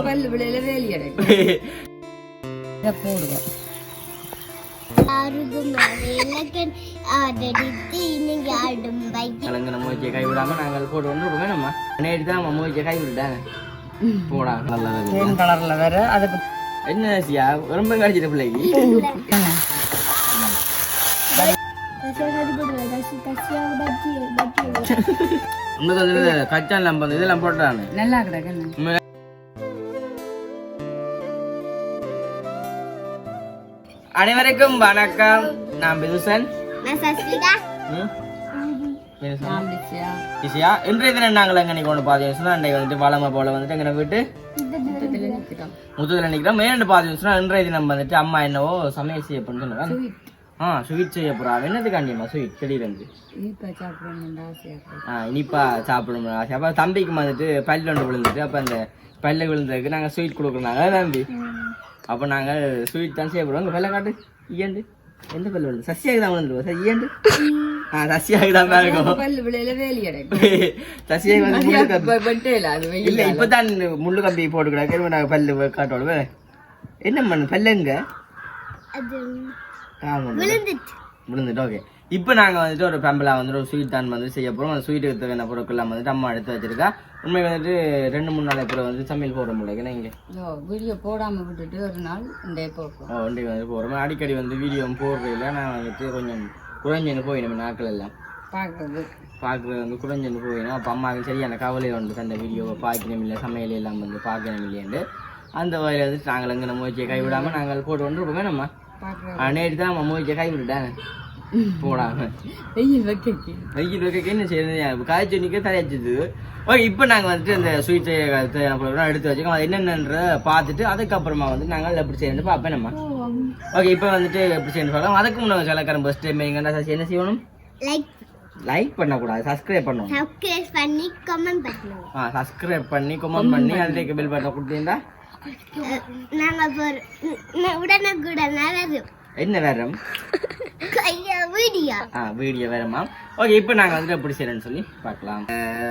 பல்லு விளையில வேலி அடைக்கும் போடுவோம் கலங்க நம்ம முயற்சியை கைவிடாம நாங்கள் போட்டு வந்து ரொம்ப நம்ம நேற்று தான் நம்ம முயற்சியை கைவிட்டாங்க போடா நல்லா இருக்கு. கிரீன் கலர்ல வேற அதுக்கு என்ன சியா ரொம்ப கடிச்சிட்ட பிள்ளைக்கு இன்னும் கொஞ்சம் கச்சான் நம்ம வந்து இதெல்லாம் போட்டானு நல்லா கிடக்கு அனைவருக்கும் வணக்கம். நான் பிதுசன்? ஈஸியா இன்றைய தினம் நாங்கள் எங்கே கொண்டு பாதி சொன்னா அன்றைக்கு வந்துட்டு வளமை போல வந்துட்டு எங்கே விட்டு முத்தத்தில் நிற்கிறோம். மேலே பாதி சொன்னா இன்றைய தினம் வந்துட்டு அம்மா என்னவோ சமையல் செய்ய பண்ணுறாங்க ஆ ஸ்வீட் செய்ய போறா. என்னதுக்காண்டியம்மா ஸ்வீட் திடீர்னு இனிப்பா சாப்பிடணும்னு ஆசையா இருக்கு. ஆ இனிப்பா சாப்பிடணும் ஆசை. அப்போ தம்பிக்கு வந்துட்டு பல்லு ஒன்று விழுந்துட்டு அப்போ அந்த பல்லு விழுந்ததுக்கு நாங்கள் ஸ்வீட் கொடுக்குறாங்க தம்பி. அப்போ நாங்கள் ஸ்வீட் தான் செய்ய போகிறோம் உங்கள் பல்ல காட்டு. ஈயண்டு எந்த பல்லு விழுந்து? சசியாக்கு தான் விழுந்துருவோம் சார் ஈயண்டு ஆ சசியாக்கு தான் தான் இருக்கும். பல்லு விளையில வேலி அடைக்கும் சசியாக்கு வந்து முள்ளு கம்பி இல்லை இப்போ தான் முள்ளு கம்பி போட்டு கிடக்கு நாங்கள் பல்லு காட்டோட. என்ன பண்ணு? பல்லுங்க விழுந்துட்டு. ஓகே இப்போ நாங்கள் வந்துட்டு ஒரு பெம்பலா வந்துட்டு ஒரு ஸ்வீட் தான் வந்து செய்ய போகிறோம் அந்த ஸ்வீட்டுக்கு தேவையான பொருட்கள்லாம் வந்துட்டு அம்மா எடுத்து வச்சிருக்கா. உண்மை வந்துட்டு ரெண்டு மூணு நாள் அப்புறம் வந்து சமையல் போட முடியல. இங்கே? வீடியோ போடாம விட்டுட்டு ஒரு நாள் இந்த போக்கும் வண்டி வந்து போகிறோம் அடிக்கடி வந்து வீடியோ போடுறதில்ல. நான் வந்துட்டு கொஞ்சம் குறைஞ்சு போயிடும் நாட்கள் எல்லாம். பார்க்கறது. பார்க்குறது வந்து குறைஞ்சு போயிடும். அப்போ அம்மாவுக்கு சரியான கவலை உண்டு. அந்த வீடியோவை பார்க்கணும் இல்லை சமையல் எல்லாம் வந்து பார்க்கணும் இல்லையாண்டு. அந்த வகையில் வந்துட்டு நாங்கள் எங்கே முயற்சியை கைவிடாமல் நாங்கள் போட்டு இருக்கோமே நம்ம நேற்று தான் நம்ம முயற்சியை கைவிட்டுட்டேன் போடாமல் வெயில் வைக்க வெயில் வைக்க என்ன செய்யறது? காய்ச்சி நிற்க தலையாச்சுது ஓகே இப்போ நாங்கள் வந்துட்டு இந்த ஸ்வீட் தேவையான பொருட்கள் எடுத்து வச்சுக்கோம் அது என்னென்னன்ற பார்த்துட்டு அதுக்கப்புறமா வந்து நாங்கள் எப்படி செய்யணும் பார்ப்பேன் நம்ம. ஓகே இப்போ வந்துட்டு எப்படி செய்யணும் பார்க்கலாம். அதுக்கு முன்னாடி சிலக்காரன் ஃபஸ்ட் டைம் எங்கன்னா என்ன செய்யணும்? லைக் லைக் பண்ணக்கூடாது. சப்ஸ்கிரைப் பண்ணணும். சப்ஸ்கிரைப் பண்ணி கமெண்ட் பண்ணுவோம் ஆ சப்ஸ்கிரைப் பண்ணி கமெண்ட் பண்ணி அதுக்கு பில் பட்டன் கொடுத்தீங்கன்னா வரும். என்ன வேறம் கையா வீடியோ. ஆ வீடியோ வேறமா ஓகே இப்போ நாங்கள் வந்துட்டு எப்படி செய்யறோம்னு சொல்லி பார்க்கலாம்.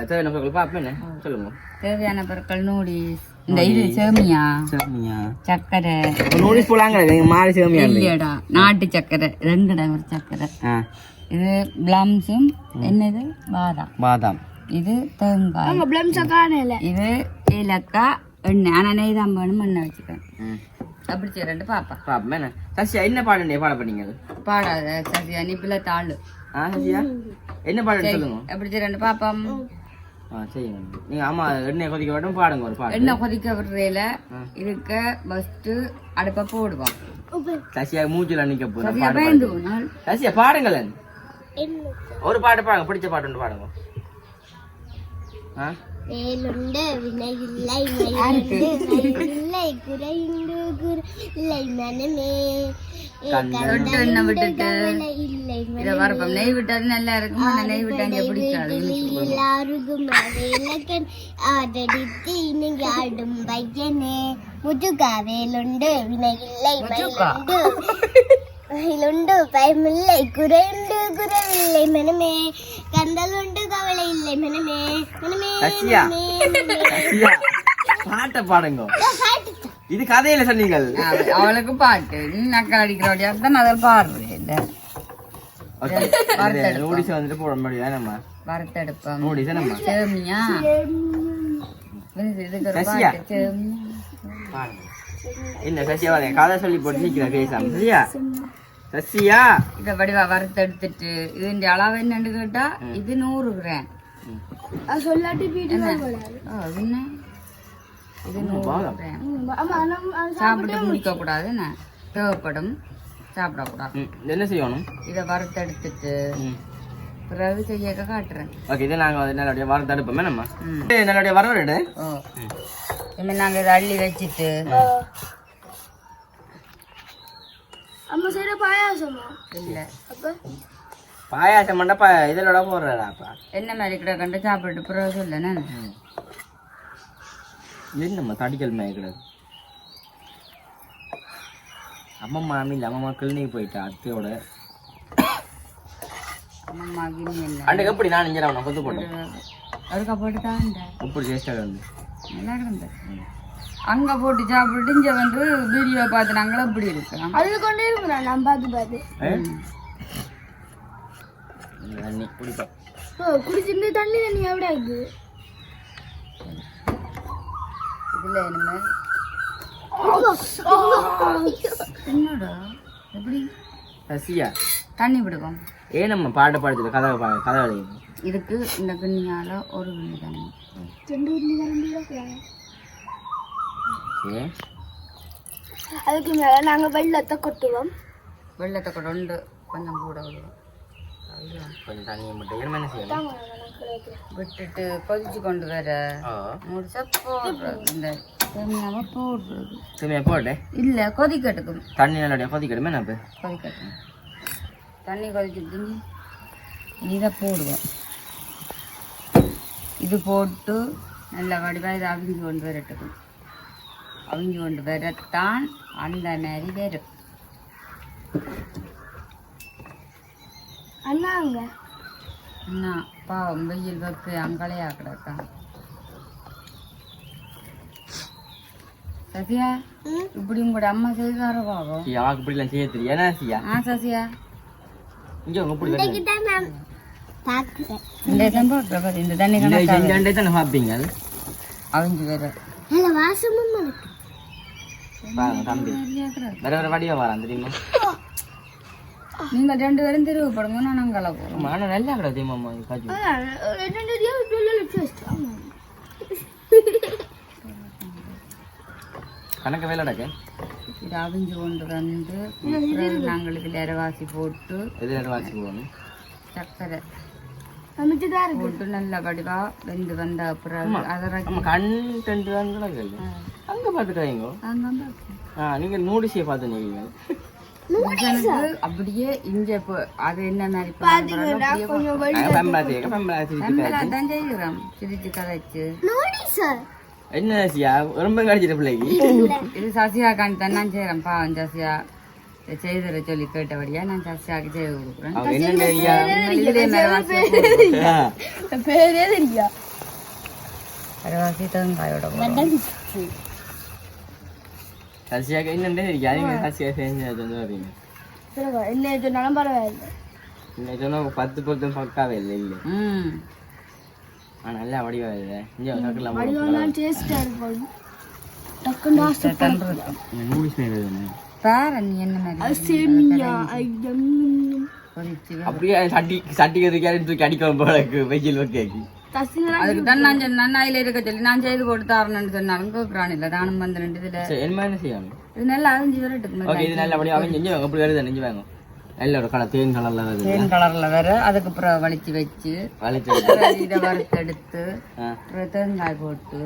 தேவையான பொருட்கள் பார்ப்பேன் என்ன? சொல்லுங்க. தேவையான பொருட்கள் நூடில்ஸ் இந்த இது சேமியா. சரியா சர்க்கரை. நூடில்ஸ் போலாங்க மாறி இல்லையடா. நாட்டு சர்க்கரை. ரெண்டுடா ஒரு சர்க்கரை. ஆ. இது பிளம்ஸும் என்னது? பாதாம். பாதாம். இது தேங்காய். இது ஏலக்காய் எண்ணெய் ஆனால் நெய் தான் வேணும் எண்ணெய் ம். அப்படி செய்யறேன் பாப்பா. பாப்போம் என்ன? சசியா என்ன பாட்டு பாட பண்ணீங்க அது? பாடாத சசியா நிப்பில தாள். ஆ சசியா? என்ன பாட்டு சொல்லுங்க. எப்படி செய்யறேன் பாப்பம். ஆ செய்யுங்க நீங்க ஆமா எண்ணெய் கொதிக்க விட்டும் பாடுங்க ஒரு பாட்டு. எண்ணெய் கொதிக்க விடுறதுல இருக்க ஃபஸ்ட்டு அடுப்பை போடுவோம். சசியா மூச்சில் நிக்க போதும் பாடு பாடு. சசியா பாடுங்களேன் ஒரு பாட்டு பாடுங்க பிடிச்ச பாட்டு ஒன்று பாடுங்க. ஆ? வேலுண்டு வினையில்லை மயிலில்லை குறையுண்டு குறை இல்லை மனமே. இல்லை நெய் விட்டாது நல்லா இருக்கும் நெய் விட்டாங்க பிடிக்காது எல்லாருக்கும் வேலக்கன் ஆதரித்து இணங்கி ஆடும் பையனே. முதுகா வேலுண்டு வினையில்லை மயிலுண்டு மயிலுண்டு பயமில்லை குறையுண்டு குறைவில்லை மனமே. கந்தலுண்டு கவலை இல்லை மனமே மனமே. பாட்டை பாடுங்க. இது கதையில சொன்னீங்கள். அவ- அவளுக்கு பாட்டு. நீ நக்கல் அடிக்கிறோடியா தான் அதில் பாடுறேன் நூடிஸ் வந்துட்டு போட முடியாது நம்ம. வறுத்தெடுப்போம். நூடிஸ் நம்ம. சேமியா. இதுக்கு. பாட்டு. சேமியா. பாருங்க. என்ன சசியா வாங்க கதை சொல்லி போட்டு நிக்கிறேன் பேசாம சசியா? சசியா? இதை வடிவா வறுத்தெடுத்துட்டு இதுன்ற அளவு என்னன்னு கேட்டா இது நூறு கிராம். சொல்லாட்டி என்ன? இது நூறு. கிராம். சாப்பிட்டு முடிக்க கூடாது என்ன? தேவைப்படும். சாப்பிடக்கூடாது. என்ன செய்யணும்? இதை வறுத்தெடுத்துட்டு. பிறகு செய்ய காட்டுறேன். ஓகே இதை நாங்கள் வந்து நல்லபடியாக வர தடுப்போமே நம்ம. நல்லபடியாக வரவரெடு ஓ. இனிமேல் நாங்கள் இதை அள்ளி வச்சுட்டு. அம்மா செய்யற பாயாசமா? இல்லை. பாயாசம் மண்டப்பா இதிலோட போடுறாடாப்பா என்ன மாதிரி கிட்ட கண்டு சாப்பிட்டு பிறகு சொல்லேன்னு இது நம்ம தடிக்கல் மேய்க்கிறது அம்மம்மா இல்லை அம்மம்மா கிளினிக் போயிட்டா அத்தையோட. அம்மா இல்லை. அன்றைக்கு எப்படி நான் இங்கே அவனை கொத்து போட்டேன்? அதுக்கு போட்டு தான் இப்படி சேஷ்டாக வந்து நல்லா கிடந்த அங்க போட்டு சாப்பிட்டு இங்க வந்து வீடியோ பார்த்து நாங்களும் இப்படி இருக்கோம் அது கொண்டே இருக்கிறேன் நான் பார்த்து பார்த்து. குடிச்சிருந்து தண்ணி தண்ணி எവിടെ இருக்கு இதுல இனிமேல் என்னடா? எப்படி? சசியா தண்ணி விடுவோம் ஏன் நம்ம பாட்டு பாடுறது கதை கதை எழுதி இதுக்கு இந்த கிண்ணியால ஒரு கிண்ணி தண்ணி ரெண்டு தண்ணி அதுக்கு மேல நாங்க வெள்ளத்தை கொட்டுவோம். வெள்ளத்தை கொண்டு கொஞ்சம் கூட விடுவோம். விட்டுட்டு கொதிச்சு கொண்டு வர முடிச்சா போடுறது. இந்த போடுறது. திரும்பியா போட்டே இல்ல கொதிக்கட்டுக்கும். தண்ணி நல்லபடியாக கொதிக்கணுமே நான் இப்போ கொதிக்கட்டும். தண்ணி கொதிக்கிட்டு இதை போடுவோம். இது போட்டு நல்ல வடிவாக இதை அவிஞ்சு கொண்டு வரட்டுக்கும் அவிஞ்சு கொண்டு வரத்தான் அந்த நரி வரும். அண்ணா அங்க. என்ன பாவம் வெயில் வெப்ப அங்களையா கிடக்கா சசியா? இப்படி உங்களோட அம்மா செய்தார பாவம்? அவனுக்கு இப்படிலாம் செய்ய தெரியும்? ஏன்னா சியா? ஆ சசியா. இங்கே உங்க இப்படி பார்க்கிறேன். இந்த பார்க்குற இந்த தண்ணி இந்த கணக்காக செஞ்சாண்டே தானே பார்ப்பீங்க அது அவிஞ்சு வர நல்ல வாசமும் இருக்கு பாருங்க தம்பி வேற வேற வடிவா வரான் தெரியுமா நீங்க ரெண்டு பேரும் திருவிப்படுங்க நான் அங்கே போகிறோம் ஆனால் நல்லா கிடக்கு தெரியுமா காஜு ரெண்டு ரெண்டு கணக்கு வேலை கிடக்கு இது அவிஞ்சு கொண்டு வந்து நாங்கள் இதில் இரவாசி போட்டு எது நேரம் வாசி போகணும் சர்க்கரை போட்டு நல்ல வடிவா வெந்து வந்த அப்புறம் அதை நம்ம கண்டென்ட் தான் அங்கே பார்த்துக்காதீங்க அங்கே ஆ நீங்கள் நூடிசியை பார்த்து நீங்க அப்படியே இங்க இப்போ அது என்ன மாதிரி சிரிச்சு கதைச்சு. நோடி சார் என்ன சியா? ரொம்ப கடிச்சிட்ட பிள்ளைக்கு. இது சசியாக்கான்னு தான் நான் செய்கிறேன் பாவம் சசியா. செய்தர சொல்லி கேட்டபடியா நான் சசியாக்கு செய்து கொடுக்குறேன். பேரே தெரியா தேங்காயோட. சசியாக்கு நீங்க சசியா வந்து வரீங்க என்ன சொன்னாலும் பரவாயில்ல. இன்னைக்கு சொன்னா பத்து பொருத்தம் பக்காவே இல்லை இல்லை. ம். நல்லா வடிவா இல்லை இங்கே சக்கெல்லாம் வடிவெல்லாம் டேஸ்டா இருக்கும். டக்குன்னு தந்துருக்கோம் நூடிஸ் எழுதுனேன் பாரு நீ என்ன அப்படியே சட்டி சட்டிக்கு கேரட் தூக்கி அடிக்கலாம் போல இருக்கு வெயில் வைக்கி அதுக்கு தான் நான் சொன்னேன் நான் அதில் இருக்க சொல்லி நான் செய்து கொடுத்தாருன்னு சொன்னாலும் கேட்குறான் இல்லை தானும் வந்து ரெண்டு இதில். என்ன செய்யணும்? இது நல்லா அவிஞ்சு வரட்டு ஓகே இது நல்லபடியாக அவன் செஞ்சு வாங்க அப்படி வருது நெஞ்சு வாங்க. நல்ல ஒரு கலர் தேன் கலர்ல வருது. தேன் கலர்ல வேற அதுக்கு அப்புறம் வலிச்சு வச்சு வளைச்சு அப்புறம் இதை வறுத்தெடுத்து ஆ. அப்புறம் தேங்காய் போட்டு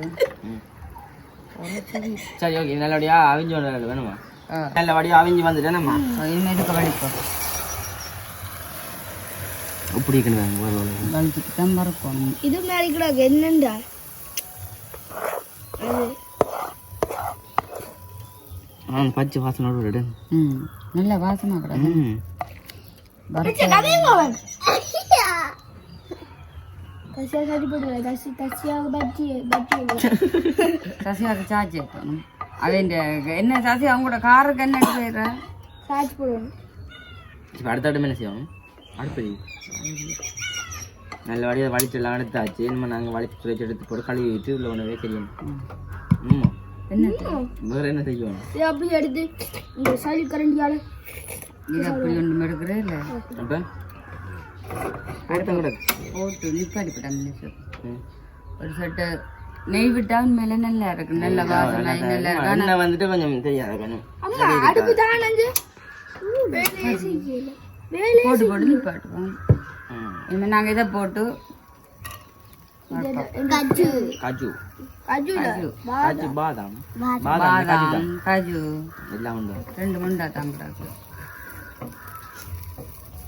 ம். ஒரு சரி சரி ஓகே நல்லபடியா அவிஞ்சு வந்து வேணுமா? ஆ நல்லபடியா அவிஞ்சு வந்துட்டேனம்மா இனிமேல் இதுக்கு வலிப்போம் இப்படி இருக்கணும் வலிச்சுட்டு தான் வறுக்கணும் இது மாதிரி கூட என்னண்டா? அது. ஆ பச்சை வாசனோட விடு ம் நல்ல வாசனை கிடக்கு ம். தசி தசியாக பஜ்ஜி பஜ்ஜி. சசியாவுக்கு சார்ஜ் ஏற்றணும். அவன் என்ன சசி அவங்களோட காருக்கு என்ன செய்யற சார்ஜ் போடணும் இப்போ அடுத்த அடுப்பு என்ன செய்யணும் அடுப்பு நல்ல வடியை வலிச்செல்லாம் எடுத்தாச்சு. நம்ம நாங்கள் வலிச்சு துளைச்சி எடுத்து போட்டு கழுவி விட்டு உள்ள ஒன்று வைக்கிறோம் ஆமாம் என்ன? வேறு என்ன செய்யணும் இதை அப்படியே எடுத்து இந்த சளி கரண்டியால இது அப்படி ஒன்று எடுக்கிறே இல்லை. அப்போ? அடுத்த கூட போட்டு நிப்பாடி போட்டாங்க ம் ஒரு சொட்டு நெய் விட்டா மேல நல்லா இருக்கு நல்ல வாசனை நல்லா இருக்கு ஆனா அண்ணன் வந்துட்டு கொஞ்சம் தெரியாது கண்ணு அம்மா அடுப்பு தான் வேலை போட்டு போட்டு நிப்பாட்டுவோம். இனிமே நாங்க இதை போட்டு கஜு. காஜு. கஜு. காஜு பாதாம். பாதாம். காஜு எல்லாம் உண்டு. ரெண்டு மண்டா தாங்கிறாங்க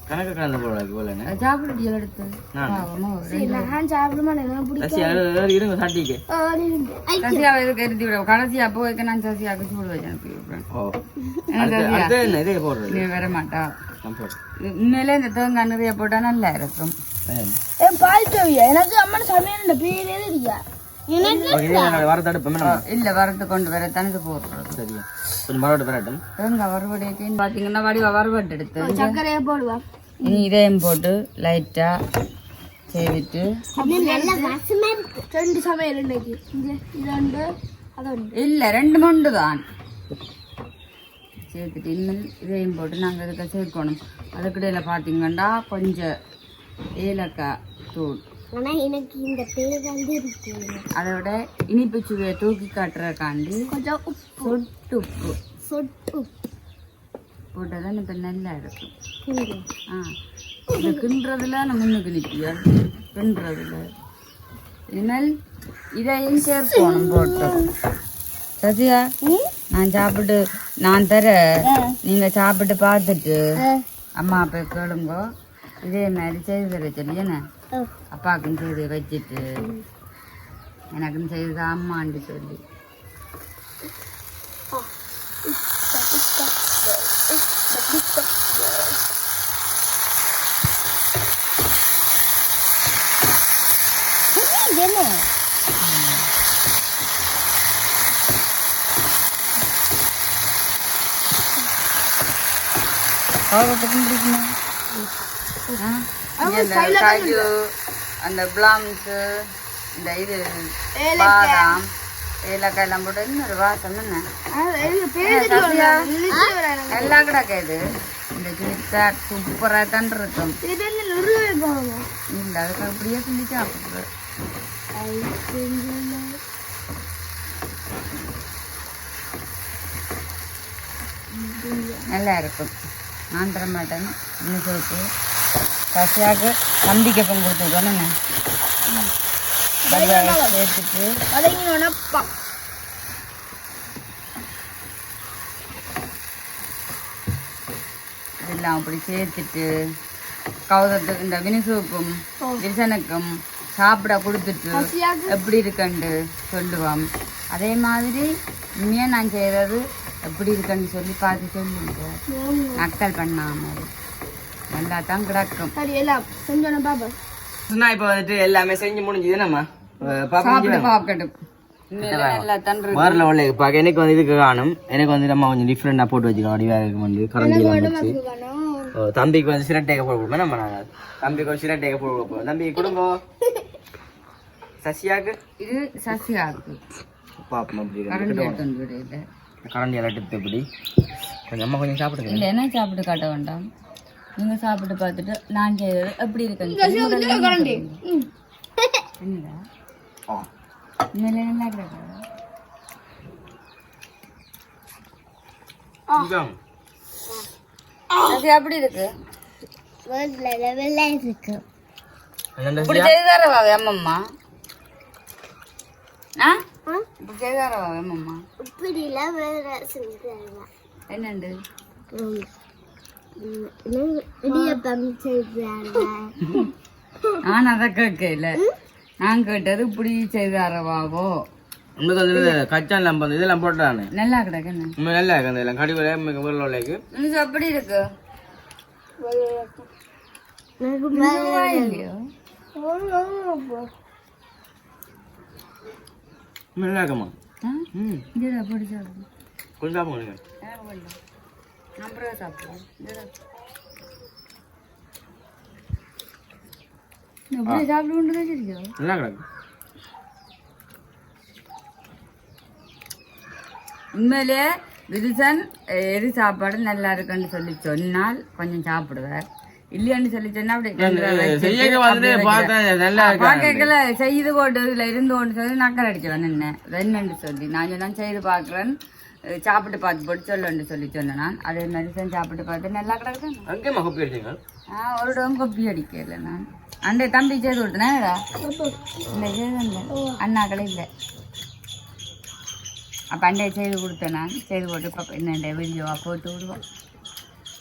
கணக்கு கலந்து போட போலன்னு சாப்பிட்டு எடுத்து நான். பாவமா ஒரு ரெண்டு- நான் சாப்பிட மாட்டேன் பிடிக்கும் இருங்க சட்டிக்கு சசியாவை இதுக்கு எடுத்து விட. கடைசியா போய்க்க நான் சசியாவுக்கு சூடு வச்சு அனுப்பி விடுறேன் ஓ. அடுத்து அடுத்து என்ன இதே போடுறது? நீ வர மாட்டா. நான் போடுறேன் இது உண்மையிலே இந்த தேங்காய் நிறைய போட்டா நல்லா இருக்கும். பால் எனக்கு அம்மன் சமையல் பேரே தெரியா இல்ல வரத்து கொண்டு வர தனக்கு போடுறது சரியா. கொஞ்சம் மறுபடியும் வரட்டும். தேங்காய் வறுவடைக்கு பாத்தீங்கன்னா வடிவா வறுவட்டு எடுத்து. சர்க்கரையை போடுவா? இனி இதையும் போட்டு லைட்டா இருக்கு. ரெண்டு சமையல் இன்னைக்கு. இல்ல ரெண்டு மொண்டு தான். சேர்த்துட்டு இனிமேல் இதையும் போட்டு நாங்கள் இதுக்கு சேர்க்கணும். அதுக்கிடையில பார்த்தீங்கன்னா கொஞ்சம் ஏலக்காய் தூள். ஆனா எனக்கு இந்த பேர் வந்து இருக்கு. அதோட இனிப்பு சுவையை தூக்கி காட்டுறக்காண்டி கொஞ்சம் உப்பு. சொட்டு உப்பு. சொட்டு போட்டால் தான் இப்போ நல்லா இருக்கும். உப்பு ஆ. இந்த கிண்டுறதுல நான் முன்னுக்கு நிற்பியா கிண்டுறதுல. இனிமேல் இதையும் சேர்க்கணும் போட்டு சசியா நான் சாப்பிட்டு நான் தர. நீங்க சாப்பிட்டு பார்த்துட்டு அம்மா அப்பா கேளுங்க. இதே மாதிரி செய்து தர சொல்லி என்ன அப்பாவுக்கும் செய்து வச்சுட்டு எனக்கும் செய்து அம்மாண்டு சொல்லி. என்ன? ஆ? இங்க இந்த காஜு அந்த பிளாம்ஸு இந்த இது பாதாம் ஏலக்காய் எல்லாம் போட்டு இன்னொரு வாசம் என்ன? எல்லாம் கிடக்காது இந்த சிலிக்கா சூப்பராக தான் இருக்கும். இல்லை அதுக்கு அப்படியே செஞ்சு சாப்பிட்றது நல்லா இருக்கும். நான் தர மாட்டேன் இன்னும் சேர்த்து பசியாக தம்பிக்கு எப்போ கொடுத்துருக்கோம் என்ன சேர்த்துட்டு. இதெல்லாம் அப்படி சேர்த்துட்டு கௌதத்துக்கு இந்த வினிசூப்பும் விசனுக்கும் சாப்பிட கொடுத்துட்டு எப்படி இருக்குன்னு சொல்லுவோம். அதே மாதிரி இனிமே நான் செய்கிறது எப்படி இருக்குன்னு சொல்லி பார்த்து சொல்லுங்க. நக்கல் பண்ணாமல் நல்லா தான் கிடக்கும். சரி எல்லாம் செஞ்சோன பாப்பா சொன்னா இப்போ வந்துட்டு எல்லாமே செஞ்சு முடிஞ்சுது நம்ம வேற உள்ள பார்க்க எனக்கு வந்து இதுக்கு காணும். எனக்கு வந்து நம்ம கொஞ்சம் டிஃப்ரெண்டாக போட்டு வச்சுக்கலாம். அடிவாக வந்து கரண்டி எல்லாம் வச்சு தம்பிக்கு வந்து சிரட்டைக்க போட கொடுப்போம். நம்ம நாங்கள் தம்பிக்கு ஒரு சிரட்டைக்க போட கொடுப்போம். தம்பி குடும்பம் சசியாக்கு? இது சசியாக்கு. அப்படி கரண்ட் எல்லாம் எப்படி கொஞ்சம் அம்மா கொஞ்சம் சாப்பிடுங்க. இல்லை என்ன சாப்பிட்டு காட்ட வேண்டாம்? நீங்கள் சாப்பிட்டு பார்த்துட்டு நான் செய்வது எப்படி இருக்குன்னு என்னடா? நல்லா. அது அப்படி இருக்கு? இப்படி அம்மம்மா ஆ? இப்படி வேற என்னண்டு? இடியப்பம் செய்தாங்க நான் அதை கேட்கல. நான் கேட்டது இப்படி செய்து தரவாவோ உங்களுக்கு வந்து கச்சான் லம்பம் இதெல்லாம் போட்டானே? நல்லா கிடக்கு நல்லா இருக்கு அந்த எல்லாம் கடிவில் மிக ஊரில் உள்ளக்கு இது எப்படி இருக்கு? இல்லையோ நல்லா இருக்குமா? ஆ? ம். இது அப்படி சாப்பிடு கொஞ்சம் சாப்பிடுங்க நீங்கள் எனக்கு வேண்டாம். நான் அப்புறம் நல்லா கிடக்கு. உண்மையிலே விருசன் அஹ், எது சாப்பாடு நல்லா இருக்குன்னு சொல்லி சொன்னால் கொஞ்சம் சாப்பிடுவார் இல்லையான்னு சொல்லி சொன்னா பார்க்கல செய்து கொண்டு இதுல இருந்து கொண்டு சொல்லி நக்கல் அடிக்கிறேன் என்ன என்னன்னு சொல்லி. நான் சொன்னேன் செய்து பார்க்குறேன். அஹ், சாப்பிட்டு பார்த்து போட்டு சொல்லணும்னு சொல்லி சொன்னேன். நான் அதே மாதிரி செஞ்சு சாப்பிட்டு பார்த்து நல்லா கிடக்குது அங்கே மகப்பி அடிச்சிங்க ஆ ஒரு டம் கொப்பி அடிக்கல நான். அண்டை தம்பி செய்து கொடுத்தனேடா இல்லை செய்து அண்ணாக்களே இல்லை. அப்போ அண்டை செய்து கொடுத்தேன் நான். செய்து போட்டு இப்போ என்னண்ட வீடியோவாக போட்டு விடுவோம்.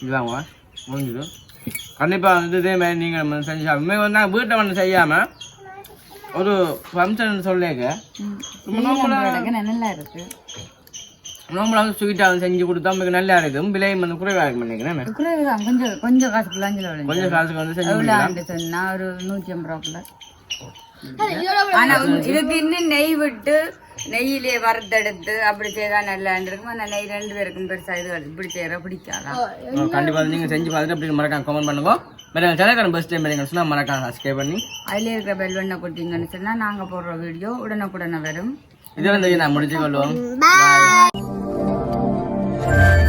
இதாங்க முடிஞ்சிடும் கண்டிப்பாக வந்து இதே மாதிரி நீங்கள் செஞ்சு சாப்பிடுங்க வந்து வீட்டை வந்து செய்யாமல் ஒரு ஃபங்க்ஷன் கிடக்கு நல்லா இருக்கு. நோம்புல வந்து ஸ்வீட்டாக செஞ்சு கொடுத்தா உங்களுக்கு நல்லா இருக்கும். விலையும் வந்து குறைவாக இருக்கும் நினைக்கிறேன். குறைவு தான் கொஞ்சம் கொஞ்சம் அஞ்சல் விளைஞ்சு கொஞ்சம் காசுக்கு வந்து செஞ்சு சொன்னா ஒரு நூற்றி ஐம்பது ரூபாக்குள்ள ஆனா இதுக்கு இன்னும் நெய் விட்டு நெய்யிலே வறுத்தெடுத்து அப்படி செய்தா நல்லா இருக்கும் அந்த நெய் ரெண்டு பேருக்கும் பெருசா இது இப்படி செய்யற பிடிக்காதான் கண்டிப்பா நீங்க செஞ்சு பார்த்துட்டு அப்படி மறக்காம கமெண்ட் பண்ணுங்க. வேற சேனல் பெஸ்ட் டைம் நீங்க சொன்னா மறக்காம சப்ஸ்கிரைப் பண்ணி. அதுல இருக்கிற பெல் பண்ண கொடுத்தீங்கன்னு சொன்னா நாங்க போடுற வீடியோ உடனுக்குடனே வரும். இதை வந்து நான் முடிச்சு கொள்வோம். Bye.